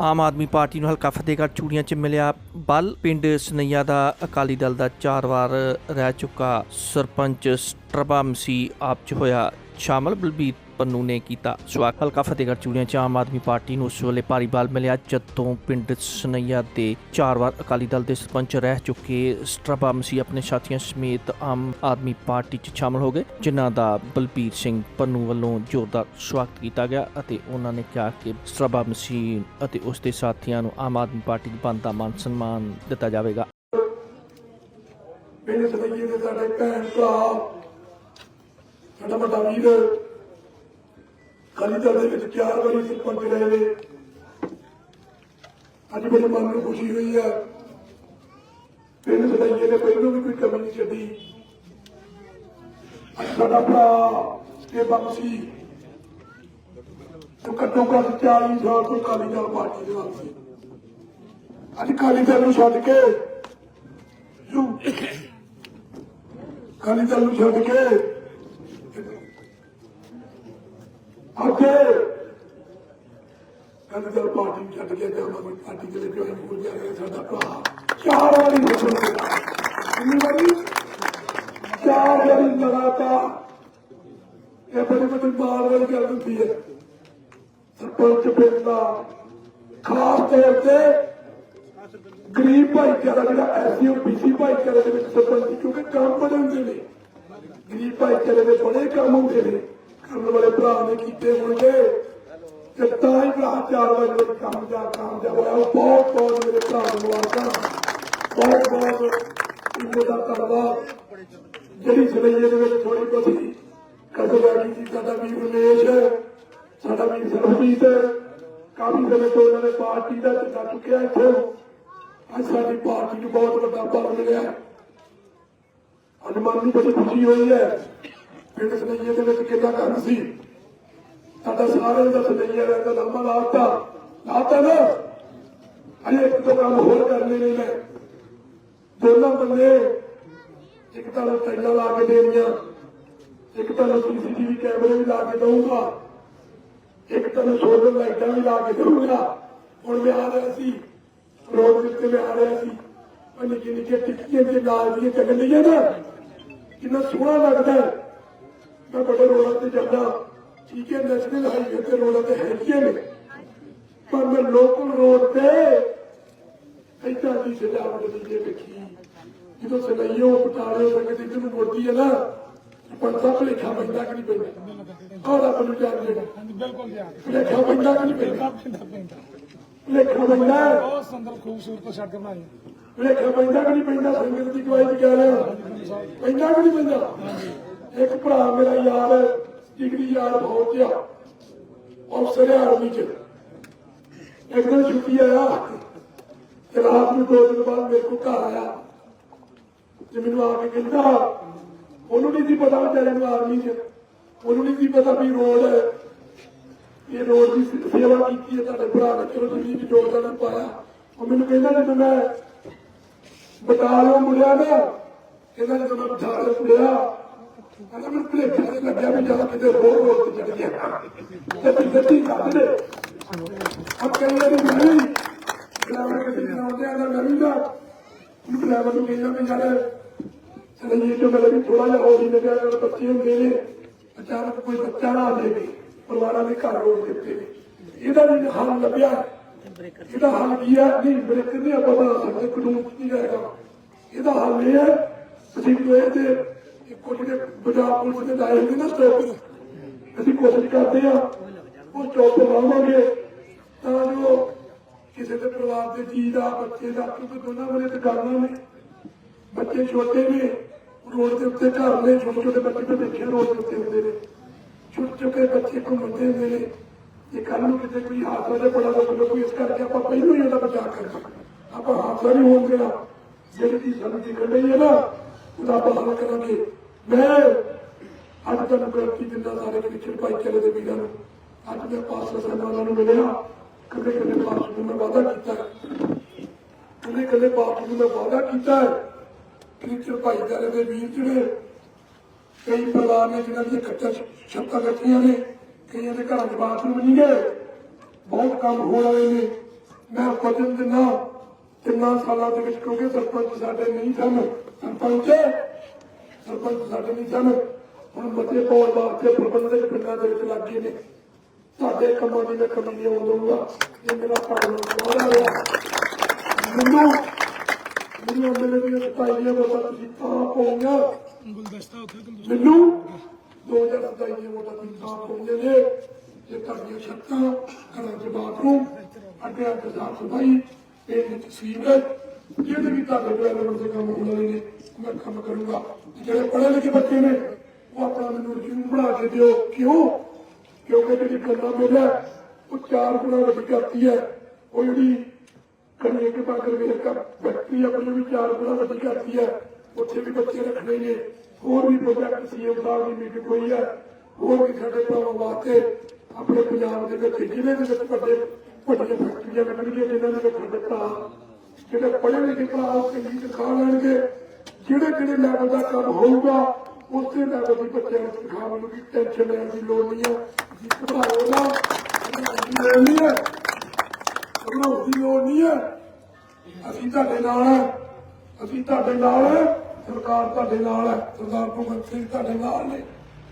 Aam Aadmi party ਨੂੰ ਹਲਕਾ ਫਤਿਹਗੜ੍ਹ ਚੂੜੀਆਂ 'ਚ ਮਿਲਿਆ ਬਲ। ਪਿੰਡ ਸਨਈਆ ਦਾ ਅਕਾਲੀ ਦਲ ਦਾ ਚਾਰ ਵਾਰ ਰਹਿ ਚੁੱਕਾ। ਸਰਪੰਚ ਸਟਰਬਮਸੀ ਆਪ 'ਚ ਹੋਇਆ ਸ਼ਾਮਲ ਬਲਬੀਰ ਪੰਨੂ ਨੇ ਕੀਤਾ ਸਵਾਗਤ। ਹਲਕਾ ਫਤਿਹਗੜ੍ਹ ਚੂੜੀਆਂ 'ਚ ਆਮ ਆਦਮੀ ਪਾਰਟੀ ਨੂੰ ਉਸ ਵੇਲੇ ਭਾਰੀ ਬਲ ਮਿਲਿਆ, ਜਦੋਂ ਪਿੰਡ ਸਨਈਆ ਦੇ ਚਾਰ ਵਾਰ ਅਕਾਲੀ ਦਲ ਦੇ ਸਰਪੰਚ ਰਹਿ ਚੁੱਕੇ ਸਟਰਬਮਸੀ ਆਪਣੇ ਸਾਥੀਆਂ ਸਮੇਤ ਆਮ ਆਦਮੀ ਪਾਰਟੀ 'ਚ ਸ਼ਾਮਲ ਹੋ ਗਏ, ਜਿਨ੍ਹਾਂ ਦਾ ਬਲਬੀਰ ਸਿੰਘ ਪੰਨੂ ਵੱਲੋਂ ਜ਼ੋਰਦਾਰ ਸਵਾਗਤ ਕੀਤਾ ਗਿਆ ਅਤੇ ਉਹਨਾਂ ਨੇ ਕਿਹਾ ਕਿ ਸਟਰਬਮਸੀ ਅਤੇ ਉਸ ਦੇ ਸਾਥੀਆਂ ਨੂੰ ਆਮ ਆਦਮੀ ਪਾਰਟੀ ਦੀ ਬਣਦਾ ਮਾਨ ਸਨਮਾਨ ਦਿੱਤਾ ਜਾਵੇਗਾ। ਪਿੰਡ ਸਦਈਏ ਦੇ ਸਾਡੇ ਭੈਣ ਭਰਾ ਸਾਡਾ ਵੱਡਾ ਵੀਰ ਅਕਾਲੀ ਦਲ ਦੇ ਵਿੱਚ ਚਾਰ ਵਾਰੀ ਸਰਪੰਚ ਰਹੇ ਨੇ। ਅੱਜ ਮੇਰੇ ਮਨ ਨੂੰ ਖੁਸ਼ੀ ਹੋਈ ਹੈ ਪਿੰਡ ਸਦਈਏ ਨੇ ਪਹਿਲੋਂ ਵੀ ਕੋਈ ਕਮੀ ਨਹੀਂ ਛੱਡੀ। ਅੱਜ ਸਾਡਾ ਭਰਾ ਤੇ ਬੰਸੀ ਤੋਂ ਘੱਟੋ ਘੱਟ 40 ਸਾਲ ਤੋਂ ਅਕਾਲੀ ਦਲ ਪਾਰਟੀ ਦੇ ਨਾਲ ਸੀ। ਅੱਜ ਅਕਾਲੀ ਦਲ ਨੂੰ ਛੱਡ ਕੇ ਯੂ ਅਕਾਲੀ ਦਲ ਨੂੰ ਛੱਡ ਕੇ ਅੱਗੇ ਅਕਾਲੀ ਪਾਰਟੀ ਛੱਡ ਕੇ ਤੇ ਆਮ ਆਦਮੀ ਪਾਰਟੀ ਦੇ ਵਿੱਚ ਜੁਆਇਨ ਹੋ ਗਿਆ ਸਾਡਾ ਭਰਾ। ਚਾਰ ਵਾਰੀ ਨਿਕਲ ਗਿਆ ਕਿੰਨੀ ਵਾਰੀ? ਚਾਰ ਵਾਰੀ ਲਗਾਤਾਰ। ਇਹ ਬੜੀ ਬੜੀ ਬਾਲ ਵਾਲੀ ਗੱਲ ਹੁੰਦੀ ਹੈ। ਸਰਪੰਚ ਪਿੰਡ ਦਾ ਖਾਸ ਤੌਰ ਤੇ ਗਰੀਬ ਭਾਈਚਾਰਾ ਜਿਹੜਾ ਐਸਯੂ ਬੀਸੀ ਭਾਈਚਾਰੇ ਦੇ ਵਿੱਚ ਸਰਪੰਚ, ਕਿਉਂਕਿ ਕੰਮ ਬੜੇ ਹੁੰਦੇ ਨੇ। ਗਰੀਬ ਭਾਈਚਾਰੇ ਦੇ ਬੜੇ ਕੰਮ ਹੁੰਦੇ ਨੇ। ਕਰਨ ਵਾਲੇ ਭਰਾ ਨੇ ਕੀਤੇ ਹੋਣਗੇ। ਤੇ ਤਾਂ ਹੀ ਭਰਾ ਚਾਰ ਵਜੇ ਵਿੱਚ ਕੰਮ ਜਾ ਕਾਮਯਾਬ ਹੋਇਆ। ਉਹ ਬਹੁਤ ਬਹੁਤ ਮੇਰੇ ਭਰਾ ਨੂੰ ਮੁਬਾਰਕਾਂ। ਬਹੁਤ ਬਹੁਤ ਇਹਦੇ ਦਾ ਧੰਨਵਾਦ। ਜਿਹੜੀ ਸਲਈਏ ਦੇ ਵਿੱਚ ਥੋੜੀ ਬਹੁਤੀ ਕਸਰ ਆ ਸਾਡਾ ਵੀਰ ਰਮੇਸ਼, ਸਾਡਾ ਵੀਰ ਸਰਬਜੀਤ, ਕਾਫੀ ਸਮੇਂ ਤੋਂ ਇਹਨਾਂ ਨੇ ਪਾਰਟੀ ਦਾ ਝੰਡਾ ਚੁੱਕਿਆ ਇੱਥੋਂ। ਅੱਜ ਸਾਡੀ ਪਾਰਟੀ ਨੂੰ ਬਹੁਤ ਵੱਡਾ ਬਲ ਮਿਲਿਆ। ਅੱਜ ਮਨ ਨੂੰ ਬੜੀ ਖੁਸ਼ੀ ਹੋਈ ਹੈ। ਪਿੰਡ ਸਨਈਏ ਦੇ ਵਿੱਚ ਕਿੰਨਾ ਕੰਮ ਸੀ। ਸਾਡਾ ਸਾਰਿਆਂ ਦਾ ਸਨਈਆ ਦਾ ਨਾਮਾ ਲਾਤਾ ਲਾਤਾ ਨਾ? ਅਜੇ ਇੱਕ ਦੋ ਕੰਮ ਹੋਰ ਕਰਨੇ ਨੇ ਮੈਂ ਦੋਨਾਂ ਬੰਦੇ ਇੱਕ ਤਾਂ ਟੈਲਾਂ ਲਾ ਕੇ ਦੇਣੀਆਂ, ਇੱਕ ਤਾਂ ਸੀਸੀਟੀਵੀ ਕੈਮਰੇ ਵੀ ਲਾ ਕੇ ਦਊਂਗਾ, ਇੱਕ ਤਾਂ ਸੋਲਰ ਲਾਈਟਾਂ ਵੀ ਲਾ ਕੇ ਦਊਂਗਾ। ਹੁਣ ਮੈਂ ਆ ਰਿਹਾ ਸੀ, ਰੋਡ ਦੇ ਉੱਤੇ ਮੈਂ ਆ ਰਿਹਾ ਸੀ। ਉਹ ਨਿੱਕੀ ਨਿੱਕੀ ਟਿੱਕੀਆਂ ਦੇ ਨਾਲ ਦੀਆਂ ਚੱਲਣੀਆਂ ਨਾ, ਕਿੰਨਾ ਸੋਹਣਾ ਲੱਗਦਾ ਮੈਂ ਬੜੇ ਰੋਡਾਂ ਤੇ ਜਾਂਦਾ ਠੀਕ ਹੈ ਨੈਸ਼ਨਲ ਹਾਈਵੇ ਤੇ ਰੋਡਾਂ ਤੇ ਹੈਗੀਆਂ ਨੇ। ਪਰ ਮੈਂ ਲੋਕਲ ਰੋਡ ਤੇ ਏਦਾਂ ਦੀ ਸਜਾਵਟ ਨਹੀਂ ਜੇ ਵੇਖੀ ਜਦੋਂ ਸਲਈਓ ਪਟਾਰੇ ਸੰਗਤ ਇੱਧਰ ਨੂੰ ਮੁੜਦੀ ਹੈ ਨਾ ਪਰ ਸਭ ਲੇਖਾ ਪੈਂਦਾ ਕਿ ਨਹੀਂ ਪੈਂਦਾ? ਔਰ ਆਪ ਨੂੰ ਜਾਣ ਦੇ ਬਿਲਕੁਲ ਜੀ ਲੇਖਾ ਪੈਂਦਾ ਕਿ ਨਹੀਂ ਪੈਂਦਾ? ਪਿੰਡਾ ਪਿੰਡਾ ਲੇਖਾ ਪੈਂਦਾ? ਬਹੁਤ ਸੁੰਦਰ ਖੂਬਸੂਰਤ ਸੜਕ ਬਣਾਈ। ਲੇਖਾ ਪੈਂਦਾ ਕਿ ਨਹੀਂ ਪੈਂਦਾ? ਸੰਗਤ ਦੀ ਗਵਾਹੀ ਕਹਿ ਰਿਹਾ। ਪੈਂਦਾ ਕਿ ਨਹੀਂ ਪੈਂਦਾ? ਇੱਕ ਭਰਾ ਮੇਰਾ ਯਾਰ ਜਿਗਰੀ ਯਾਰ ਬਹੁਤ ਜਿਆ ਅਫਸਰ ਆਰਮੀ ਚ। ਇੱਕ ਦਿਨ ਛੁੱਟੀ ਆਇਆ, ਤੇ ਰਾਤ ਨੂੰ ਦੋ ਦਿਨ ਬਾਅਦ ਮੇਰੇ ਕੋਲ ਘਰ ਆਇਆ। ਤੇ ਮੈਨੂੰ ਆ ਕੇ ਕਹਿੰਦਾ, ਉਹਨੂੰ ਨਹੀਂ ਸੀ ਪਤਾ ਵਿਚਾਰੇ ਨੂੰ ਆਰਮੀ ਚ। ਉਹਨੂੰ ਨਹੀਂ ਸੀ ਪਤਾ ਵੀ ਰੋਡ ਇਹ ਰੋਡ ਦੀ ਸੇਵਾ ਕੀਤੀ ਹੈ ਤੁਹਾਡੇ ਭਰਾ ਨੇ, ਚਲੋ ਤੁਸੀਂ ਵੀ ਯੋਗਦਾਨ ਪਾਇਆ। ਉਹ ਮੈਨੂੰ ਕਹਿੰਦਾ, ਜਦੋਂ ਮੈਂ ਬਟਾਲਿਓ ਮੁੜਿਆ ਨਾ, ਕਹਿੰਦਾ ਜਦੋਂ ਮੈਂ ਬਟਾਲਿਓ ਮੁੜਿਆ ਕਹਿੰਦਾ ਮੈਨੂੰ ਭੁਲੇਖਾ ਜਿਹਾ ਲੱਗਿਆ ਵੀ ਜਦੋਂ ਕਿਤੇ ਹੋਰ ਰੋਡ ਤੇ ਗਿਆ ਤੇ ਤੂੰ ਗੱਡੀ ਕੱਢ ਦੇ ਅਬ ਕਹਿੰਦਾ ਵੀ ਨਹੀਂ ਡਰਾਈਵਰ ਕਿਤੇ ਚਲਾਉਂਦੇ ਆ ਨਾ ਨਵੀਂ ਡਰਾਈਵਰ ਨੂੰ ਕਹਿੰਦਾ ਵੀ ਯਾਰ ਚਲੇ ਜੀ ਜੋ ਵੀ ਥੋੜਾ ਜਿਹਾ ਹੌਲੀ ਲੱਗਿਆ ਬੱਚੇ ਹੁੰਦੇ ਨੇ ਅਚਾਨਕ ਕੋਈ ਬੱਚਾ ਨਾ ਆ ਜਾਵੇ ਪਰਿਵਾਰਾਂ ਦੇ ਘਰ ਰੋਡ ਦੇ ਇਹਦਾ ਵੀ ਹੱਲ ਲੱਭਿਆ ਇਹਦਾ ਹੱਲ ਕੀ ਹੈ ਨਹੀਂ ਬ੍ਰੇਕ ਨਹੀਂ ਆਪਾਂ ਬਣਾ ਸਕਦੇ ਕਾਨੂੰਨ ਕੀ ਰਹੇਗਾ ਇਹਦਾ ਹੱਲ ਇਹ ਹੈ, ਅਸੀਂ ਕੋਈ ਤੇ ਇੱਕੋ ਜਿਹੜੇ ਪੰਜਾਬ ਪੁਲਿਸ ਦੇ ਦਾਇਰੇ ਹੁੰਦੇ ਨਾ ਸਟੋਪ ਅਸੀਂ ਕੋਸ਼ਿਸ਼ ਕਰਦੇ ਆ ਉਹ ਸਟੋਪ ਲਾਵਾਂਗੇ, ਤਾਂ ਜੋ ਕਿਸੇ ਦੇ ਪਰਿਵਾਰ ਦੇ ਜੀ ਦਾ, ਬੱਚੇ ਦਾ, ਕਿਉਂਕਿ ਦੋਨਾਂ ਵੇਲੇ ਤੇ ਕਰਨਾ ਨੇ। ਬੱਚੇ ਛੋਟੇ ਨੇ, ਰੋਡ ਦੇ ਉੱਤੇ ਘਰ ਨੇ ਛੋਟੇ ਛੋਟੇ ਬੱਚੇ ਤਾਂ ਦੇਖਿਆ ਰੋਡ ਦੇ ਉੱਤੇ ਹੁੰਦੇ ਨੇ। ਛੋਟੇ ਛੋਟੇ ਬੱਚੇ ਘੁੰਮਦੇ ਹੁੰਦੇ ਨੇ, ਜੇ ਕੱਲ ਨੂੰ ਕਿਤੇ ਕੋਈ ਹਾਦਸਾ ਦੇ ਬੜਾ ਦਾ ਕੋਈ ਇਸ ਕਰਕੇ ਆਪਾਂ ਪਹਿਲਾਂ ਹੀ ਉਹਦਾ ਬਚਾਅ ਕਰ ਸਕਦੇ ਆਪਾਂ ਹਾਦਸਾ ਨਹੀਂ ਹੋਣ ਦੇਣਾ। ਜਿਹੜੀ ਸਾਨੂੰ ਦਿਖ ਰਹੀ ਹੈ ਨਾ, ਉਹਦਾ ਆਪਾਂ ਹੱਲ ਕਰਾਂਗੇ। ਮੈਂ ਅੱਜ ਤੁਹਾਨੂੰ ਗਲਤੀ ਦਿੰਦਾ ਸਾਰੇ ਵਿਚਰ ਭਾਈਚਾਰੇ ਦੇ ਵੀਰਾਂ ਨੂੰ, ਅੱਜ ਮੈਂ ਪਾਸ ਸਰਦਾਰਾਂ ਨੂੰ ਮਿਲਿਆ ਕਦੇ ਕਦੇ ਪਾਸ ਨੂੰ ਮੈਂ ਵਾਅਦਾ ਕੀਤਾ। ਕਦੇ ਕਦੇ ਪਾਸ ਨੂੰ ਮੈਂ ਵਾਅਦਾ ਕੀਤਾ ਵਿਚਰ ਭਾਈਚਾਰੇ ਦੇ ਵੀਰ ਜਿਹੜੇ ਕਈ ਪਰਿਵਾਰ ਨੇ, ਜਿਨ੍ਹਾਂ ਦੀਆਂ ਕੱਚਾ ਛੱਤਾਂ ਕੱਚੀਆਂ ਨੇ, ਕਈਆਂ ਦੇ ਘਰਾਂ 'ਚ ਬਾਥਰੂਮ ਨਹੀਂ ਗਏ ਬਹੁਤ ਕੰਮ ਹੋਣ ਵਾਲੇ ਨੇ। ਮੈਂ ਵਚਨ ਦਿਨਾ ਤਿੰਨਾਂ ਸਾਲਾਂ ਦੇ ਵਿੱਚ ਕਿਉਂਕਿ ਸਰਪੰਚ ਸਾਡੇ ਨਹੀਂ ਸਨ, ਸਰਪੰਚ ਸਰਪੰਚ ਸਾਡੇ ਨਹੀਂ ਸਨ ਹੁਣ ਮਤੇ ਪਾਉਣ ਵਾਸਤੇ ਪ੍ਰਬੰਧਕ ਪਿੰਡਾਂ ਦੇ ਵਿੱਚ ਲੱਗ ਗਏ ਨੇ। ਤੁਹਾਡੇ ਕੰਮਾਂ ਦੀ ਮੈਂ ਨਹੀਂ ਆਉਣ ਇਹ ਮੇਰਾ ਪਾਲਣ ਵਾਲਾ ਰਿਹਾ। ਮੈਨੂੰ ਮੈਨੂੰ ਮੇਰੇ ਦੀਆਂ ਸਤਾਈਆਂ ਵੋਟਾਂ ਤੁਸੀਂ ਪਾਉਂਗਾ। ਗੁਲਦਸਤਾ ਉੱਥੇ ਮੈਨੂੰ 2027 ਦੀਆਂ ਵੋਟਾਂ ਤੁਸੀਂ ਪਾਉਂਦੇ ਨੇ। ਜੇ ਤੁਹਾਡੀਆਂ ਛੱਤਾਂ ਘਰਾਂ ਚ ਬਾਥਰੂਮ ਅੱਡਿਆਂ ਤੇ ਸਾਫ਼ ਸਫ਼ਾਈ ਪਿੰਡ ਚ ਸੀਵਰੇਜ, ਜਿਹੜੇ ਵੀ ਤੁਹਾਡੇ ਡਿਵੈਲਪਮੈਂਟ ਦੇ ਕੰਮ ਹੋਣ ਵਾਲੇ ਨੇ ਮੈਂ ਕੰਮ ਕਰੂੰਗਾ ਜਿਹੜੇ ਪੜ੍ਹੇ ਲਿਖੇ ਬੱਚੇ ਨੇ ਉਹ ਆਪਣਾ ਮੈਨੂੰ ਰਿਜ਼ਿਊਮ ਬਣਾ ਕੇ ਦਿਓ ਕਿਉਂ ਕਿਉਂਕਿ ਜਿਹੜੀ ਗੱਲਾਂ ਮੇਰਾ ਉਹ ਚਾਰ ਗੁਣਾ ਵੱਡੀ ਕਰਤੀ ਹੈ ਉਹ ਜਿਹੜੀ ਕਰੀਏ ਕਿ ਬਾਗਰ ਵੇਖ ਕਰ ਫੈਕਟਰੀ ਆਪਣੀ ਵੀ ਚਾਰ ਗੁਣਾ ਵੱਡੀ ਕਰਤੀ ਹੈ ਉੱਥੇ ਵੀ ਬੱਚੇ ਰੱਖਣੇ ਨੇ ਹੋਰ ਵੀ ਪ੍ਰੋਜੈਕਟ ਸੀਐਮ ਸਾਹਿਬ ਦੀ ਮੀਟਿੰਗ ਹੋਈ ਹੈ ਹੋਰ ਵੀ ਸਾਡੇ ਭਰਾਵਾਂ ਵਾਸਤੇ ਆਪਣੇ ਪੰਜਾਬ ਦੇ ਵਿੱਚ ਜ਼ਿਲ੍ਹੇ ਦੇ ਵਿੱਚ ਵੱਡੇ ਵੱਡੀਆਂ ਫੈਕਟਰੀਆਂ ਲੱਗਣਗੀਆਂ ਜਿਨ੍ਹਾਂ ਦੇ ਵਿੱਚ ਸਾਡੇ ਭਰਾ ਜਿਹੜੇ ਪੜ੍ਹੇ ਲਿਖੇ ਭਰਾ ਉਹ ਚੰਗੀ ਤਨਖਾਹ ਲੈਣਗੇ ਜਿਹੜੇ ਜਿਹੜੇ ਲੈਵਲ ਦਾ ਕੰਮ ਹੋਊਗਾ ਉਸੇ ਲੈਵਲ ਦੀ ਬੱਚਿਆਂ ਨੂੰ ਤਨਖਾਹ ਮਿਲੂਗੀ ਟੈਨਸ਼ਨ ਲੈਣ ਦੀ ਲੋੜ ਨਹੀਂ ਹੈ। ਘਬਰਾਓ ਨਾ ਲੋੜ ਨਹੀਂ ਹੈ ਘਬਰਾਉਣ ਦੀ ਲੋੜ ਨਹੀਂ ਹੈ। ਅਸੀਂ ਤੁਹਾਡੇ ਨਾਲ ਹੈ। ਅਸੀਂ ਤੁਹਾਡੇ ਨਾਲ ਹਾਂ। ਸਰਕਾਰ ਤੁਹਾਡੇ ਨਾਲ ਹੈ। ਸਰਦਾਰ ਭਗਵੰਤ ਸਿੰਘ ਤੁਹਾਡੇ ਨਾਲ ਨੇ।